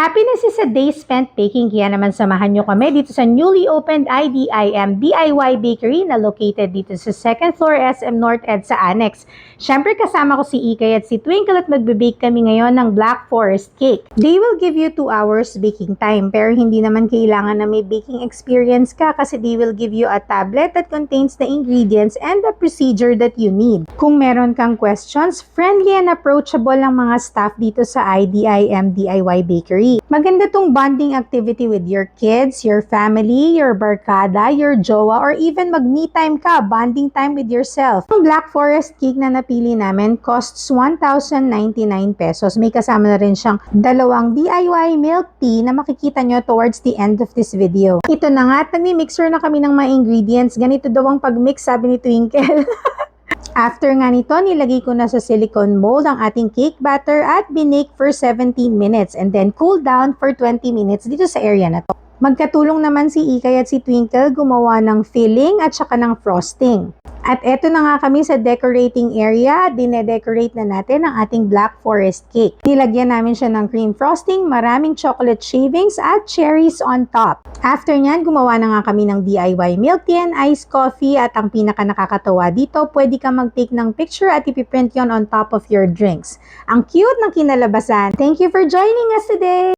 Happiness is a day spent baking kaya naman samahan nyo kami dito sa newly opened IDIM DIY Bakery na located dito sa second floor SM North Ed sa Annex. Siyempre kasama ko si Ikay at si Twinkle at magbe-bake kami ngayon ng Black Forest Cake. They will give you 2 hours baking time pero hindi naman kailangan na may baking experience ka kasi they will give you a tablet that contains the ingredients and the procedure that you need. Kung meron kang questions, friendly and approachable ang mga staff dito sa IDIM DIY Bakery. Maganda tong bonding activity with your kids, your family, your barkada, your jowa, or even mag-me time ka, bonding time with yourself. Ang Black Forest cake na napili namin costs 1,099 pesos. May kasama na rin siyang dalawang DIY milk tea na makikita nyo towards the end of this video. Ito na nga, at nagmi-mixer na kami ng mga ingredients. Ganito daw ang pag-mix, sabi ni Twinkle. After nga nito, nilagay ko na sa silicone mold ang ating cake batter at binake for 17 minutes and then cool down for 20 minutes dito sa area na to. Magkatulong naman si Ikay at si Twinkle gumawa ng filling at saka ng frosting. At eto na nga kami sa decorating area, dinedecorate na natin ang ating Black Forest cake. Nilagyan namin siya ng cream frosting, maraming chocolate shavings at cherries on top. After nyan, gumawa na nga kami ng DIY milk tea and iced coffee at ang pinaka nakakatawa dito, pwede ka mag-take ng picture at ipiprint yon on top of your drinks. Ang cute ng kinalabasan. Thank you for joining us today!